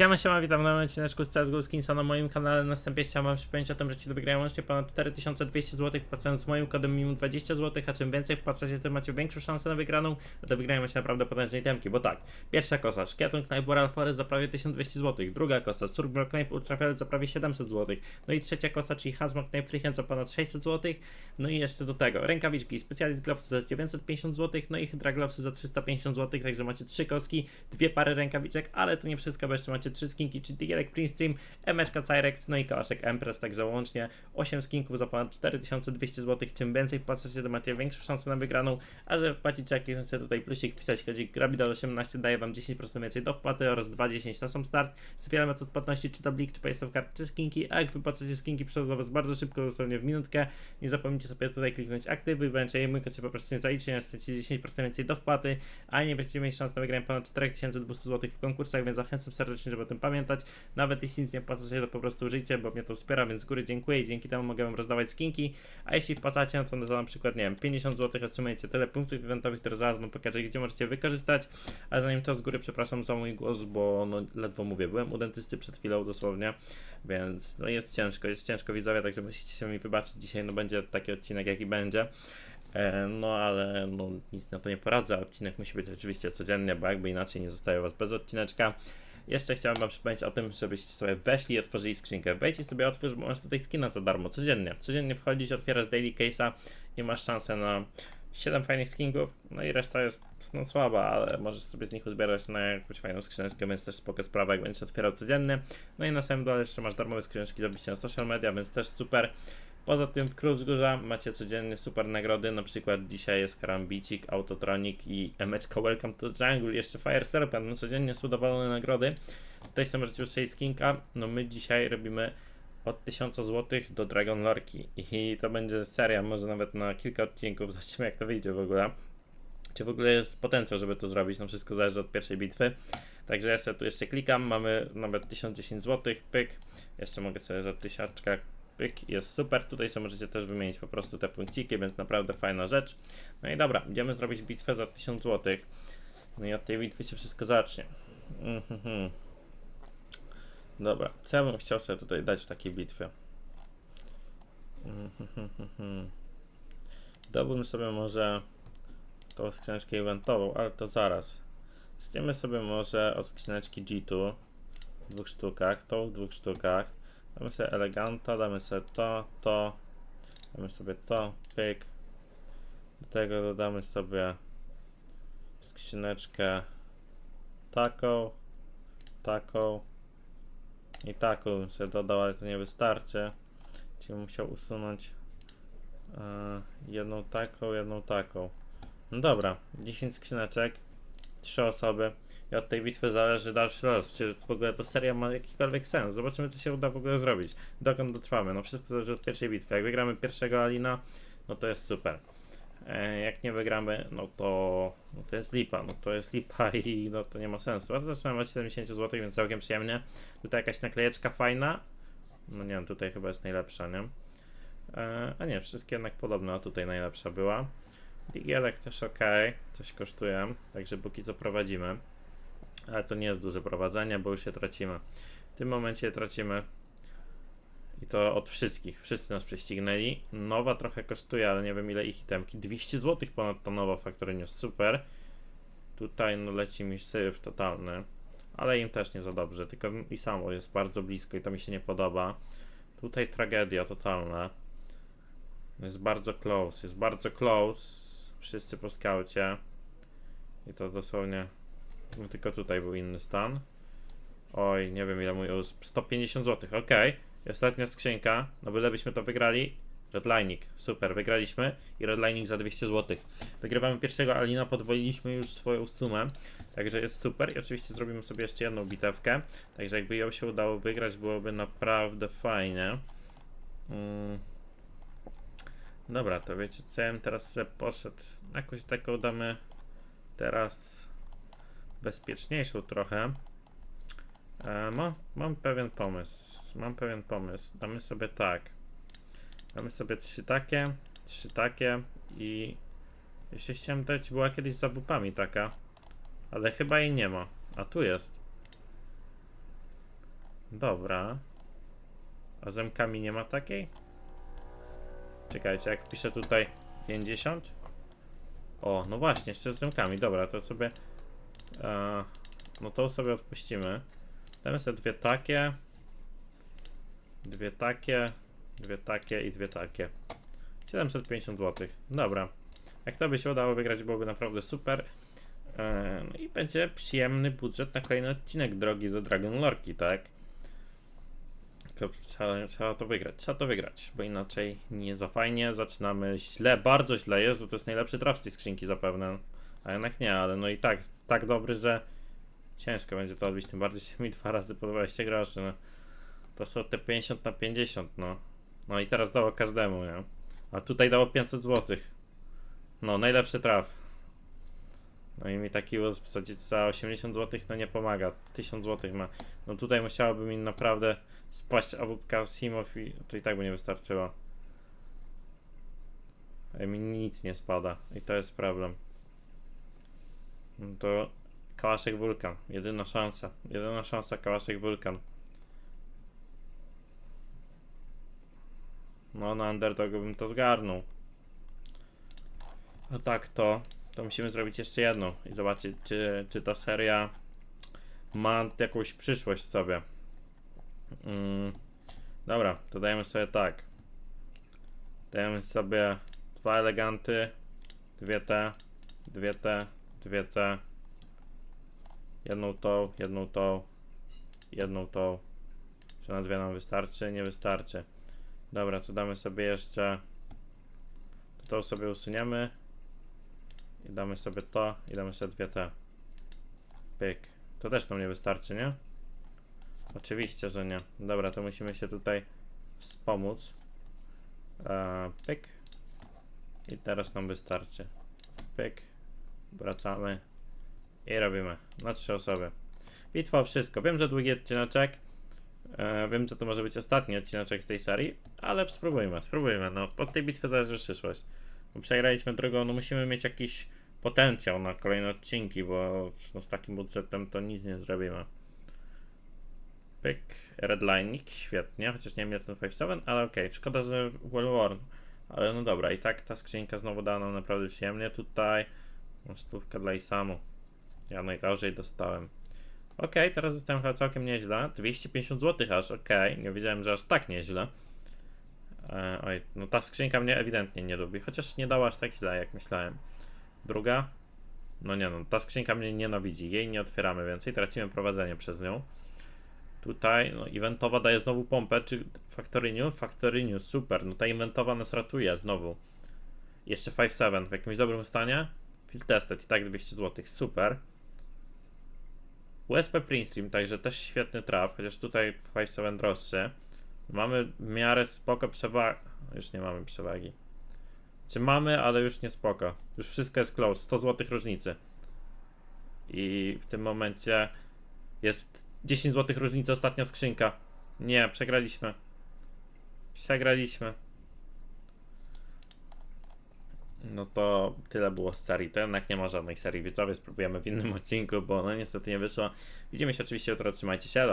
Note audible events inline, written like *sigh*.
Siema, siema, witam na odcineczku z CSGO Skinsa na moim kanale. Na wstępie chciałem wam przypomnieć o tym, że ci wygrają łącznie ponad 4200 zł wpłacając z moim kodem minimum 20 zł, a czym więcej wpłacacie, tym macie większą szansę na wygraną, a to wygrają się naprawdę potężnej temki, bo tak, pierwsza kosa, Szkieton Knife Boral Forest za prawie 1200 zł, druga kosa, Surgbro Knife Ultrafiolet za prawie 700 zł, no i trzecia kosa, czyli Hazmat Knife Freehand za ponad 600 zł, no i jeszcze do tego rękawiczki, Specialist Gloves za 950 zł, no i Hydra Glovesy za 350 zł, także macie trzy koski, dwie pary rękawiczek, ale to nie wszystko, bo jeszcze macie trzy skinki, czyli Tigerek Print Stream, MSK Cyrex, no i Kałaszek Empress, także łącznie 8 skinków za ponad 4200 zł. Czym więcej wpłacacie, to macie większą szansę na wygraną, a że wpłacicie jakiś sobie tutaj plusik, pisać kodzik Grabidol18 daje wam 10% więcej do wpłaty oraz 2,10 na sam start. Z wiele metod płatności, czy to blik, czy państwo kart, czy skinki, a jak wypłacacie skinki, przychodzą was bardzo szybko, dosłownie w minutkę. Nie zapomnijcie sobie tutaj kliknąć aktywuj, będzie mój kod się po prostu nie zaliczy, nie stracicie 10% więcej do wpłaty, a nie będziecie mieli szans na wygranie ponad 4200 zł w konkursach, więc zachęcam serdecznie, żeby o tym pamiętać. Nawet jeśli nic nie wpłacacie, to po prostu użyjcie, bo mnie to wspiera, więc z góry dziękuję i dzięki temu mogę wam rozdawać skinki. A jeśli wpłacacie, no to za na przykład, nie wiem, 50 zł otrzymujecie tyle punktów eventowych, które zaraz wam pokażę, gdzie możecie wykorzystać. A zanim to z góry przepraszam za mój głos, bo no ledwo mówię, byłem u dentysty przed chwilą dosłownie, więc no jest ciężko, jest ciężko widzowie, także musicie się mi wybaczyć. Dzisiaj no będzie taki odcinek, jaki będzie. E, No ale no, nic na to nie poradzę. Odcinek musi być oczywiście codziennie, bo jakby inaczej nie zostaje was bez odcineczka. Jeszcze chciałem wam przypomnieć o tym, żebyście sobie weszli i otworzyli skrzynkę. Wejdź i sobie otwórz, bo masz tutaj skina za darmo, codziennie. Codziennie wchodzisz, otwierasz daily case'a i masz szansę na 7 fajnych skinków, no i reszta jest no słaba, ale możesz sobie z nich uzbierać na jakąś fajną skrzyneczkę, więc też spoko sprawa, jak będziesz otwierał codziennie. No i na samym dole jeszcze masz darmowe skrzyneczki do bicia na social media, więc też super. Poza tym w Król Wzgórza macie codziennie super nagrody, na przykład dzisiaj jest Karambicik, Autotronic i Emeczko Welcome to Jungle, jeszcze Fire Serpent, no codziennie są dowolone nagrody. Tutaj są możecie usłyszeć skinka, no my dzisiaj robimy od 1000 zł do Dragon Lorki i to będzie seria, może nawet na kilka odcinków, *laughs* zobaczymy jak to wyjdzie w ogóle. Czy w ogóle jest potencjał, żeby to zrobić, no wszystko zależy od pierwszej bitwy. Także ja sobie tu jeszcze klikam, mamy nawet 1010 zł, pyk, jeszcze mogę sobie za tysiaczka pyk, jest super. Tutaj sobie możecie też wymienić po prostu te punkciki, więc naprawdę fajna rzecz. No i dobra, idziemy zrobić bitwę za 1000 zł. No i od tej bitwy się wszystko zacznie. Mhm. Dobra, co ja bym chciał sobie tutaj dać w takiej bitwie? Mhm. Dałbym sobie może tą skrzyneczkę eventową, ale to zaraz. Zdjemy sobie może od skrzyneczki G2 w dwóch sztukach, tą w dwóch sztukach. Damy sobie eleganta, damy sobie to, to, damy sobie to, pyk. Do tego dodamy sobie skrzyneczkę taką, taką i taką bym sobie dodał, ale to nie wystarczy. Czyli musiał usunąć e, jedną taką, jedną taką. No dobra, 10 skrzyneczek, 3 osoby. I od tej bitwy zależy dalszy los, czy w ogóle ta seria ma jakikolwiek sens. Zobaczymy, co się uda w ogóle zrobić. Dokąd dotrwamy. No wszystko zależy od pierwszej bitwy. Jak wygramy pierwszego Alina, no to jest super. E, jak nie wygramy, no to, no to jest lipa. No to jest lipa *laughs* i no to nie ma sensu. Ale zaczynamy od 70 zł, więc całkiem przyjemnie. Tutaj jakaś naklejeczka fajna. No nie wiem, tutaj chyba jest najlepsza, nie? E, a nie, wszystkie jednak podobne, a tutaj najlepsza była. Digielek też ok, coś kosztuje, także póki co prowadzimy. Ale to nie jest duże prowadzenie, bo już się tracimy. W tym momencie tracimy. I to od wszystkich. Wszyscy nas prześcignęli. Nowa trochę kosztuje, ale nie wiem ile ich itemki. 200 zł ponad ta nowa faktorynia. Super. Tutaj no leci mi syf totalny. Ale im też nie za dobrze. Tylko i samo jest bardzo blisko i to mi się nie podoba. Tutaj tragedia totalna. Jest bardzo close. Jest bardzo close. Wszyscy po skaucie. I to dosłownie tylko tutaj był inny stan. Oj, nie wiem ile mój usp. 150 zł, ok. I ostatnia skrzynka, no bylebyśmy to wygrali. Redlining, super, wygraliśmy i redlining za 200 zł. Wygrywamy pierwszego Alina, podwoliliśmy już swoją sumę, także jest super. I oczywiście zrobimy sobie jeszcze jedną bitewkę, także jakby ją się udało wygrać, byłoby naprawdę fajnie. Mm. Dobra, to wiecie co, ja bym teraz poszedł, jakąś taką damy teraz bezpieczniejszą trochę. E, mam, mam pewien pomysł. Mam pewien pomysł. Damy sobie tak. Damy sobie trzy takie, trzy takie i jeszcze chciałem dać, była kiedyś za WP-ami taka, ale chyba jej nie ma. A tu jest. Dobra. A z MKami nie ma takiej? Czekajcie, jak piszę tutaj 50? O, no właśnie, jeszcze z MKami. Dobra, to sobie. E, no to sobie odpuścimy. Damy sobie dwie takie. Dwie takie. Dwie takie i dwie takie. 750 zł. Dobra. Jak to by się udało wygrać, byłoby naprawdę super. E, No i będzie przyjemny budżet na kolejny odcinek drogi do Dragon Lorki, tak? Trzeba, trzeba to wygrać, trzeba to wygrać, bo inaczej nie za fajnie. Zaczynamy źle, bardzo źle. Jezu, to jest najlepszy traf z tej skrzynki zapewne. A jednak nie, ale no i tak, tak dobry, że ciężko będzie to odbić, tym bardziej że mi dwa razy po 20 groszy, no. To są te 50 na 50, no. No i teraz dało każdemu, nie? A tutaj dało 500 zł. No, najlepszy traf. No i mi taki łóz wsadzić za 80 zł, no nie pomaga. 1000 zł ma. No tutaj musiałoby mi naprawdę spaść awupka Simow i to i tak by nie wystarczyło. Mi nic nie spada i to jest problem. To Kałaszek Wulkan. Jedyna szansa. Jedyna szansa Kałaszek Wulkan. No na underdogu bym to zgarnął. No tak to, to musimy zrobić jeszcze jedną i zobaczyć czy, czy ta seria ma jakąś przyszłość w sobie. Mm, dobra, to dajemy sobie tak. Dajemy sobie dwa eleganty, dwie te, dwie te, dwie te, jedną tą, jedną tą, jedną tą. Czy na dwie nam wystarczy? Nie wystarczy. Dobra, to damy sobie jeszcze. To, sobie usuniemy. I damy sobie to, i damy sobie dwie te. Pyk. To też nam nie wystarczy, nie? Oczywiście, że nie. Dobra, to musimy się tutaj wspomóc. Eee, pyk. I teraz nam wystarczy. Pyk. Wracamy. I robimy. Na trzy osoby. Bitwa o wszystko. Wiem, że długi odcineczek. E, wiem, że to może być ostatni odcineczek z tej serii, ale spróbujmy, spróbujmy. No, od tej bitwy zależy przyszłość. Bo przegraliśmy drogą, no musimy mieć jakiś potencjał na kolejne odcinki, bo no, z takim budżetem to nic nie zrobimy. Pyk, redlining, świetnie, chociaż nie ile ten 5-7, ale okej, szkoda, że well worn. Ale no dobra, i tak ta skrzynka znowu dała nam naprawdę przyjemnie. Tutaj stówka dla Isamu. Ja najgorzej dostałem. Okej, teraz zostałem chyba całkiem nieźle. 250 zł aż, okej. Nie wiedziałem, że aż tak nieźle. E, oj, no ta skrzynka mnie ewidentnie nie lubi, chociaż nie dała aż tak źle, jak myślałem. Druga? No nie no, ta skrzynka mnie nienawidzi, jej nie otwieramy więcej, tracimy prowadzenie przez nią. Tutaj, no eventowa daje znowu pompę, czy Factory New? Factory New, super, no ta eventowa nas ratuje znowu. Jeszcze 5.7 w jakimś dobrym stanie. Field tested i tak 200 zł, super. USP Printstream, także też świetny traf, chociaż tutaj 5.7 droższy. Mamy w miarę spoko przewagę. Już nie mamy przewagi. Czy mamy, ale już nie spoko. Już wszystko jest close. 100 zł różnicy. I w tym momencie jest 10 zł różnicy ostatnia skrzynka. Nie, przegraliśmy. Przegraliśmy. No to tyle było z serii. To jednak nie ma żadnej serii widzowie. Spróbujemy w innym *laughs* odcinku, bo no niestety nie wyszło. Widzimy się oczywiście jutro. Trzymajcie się. Elo.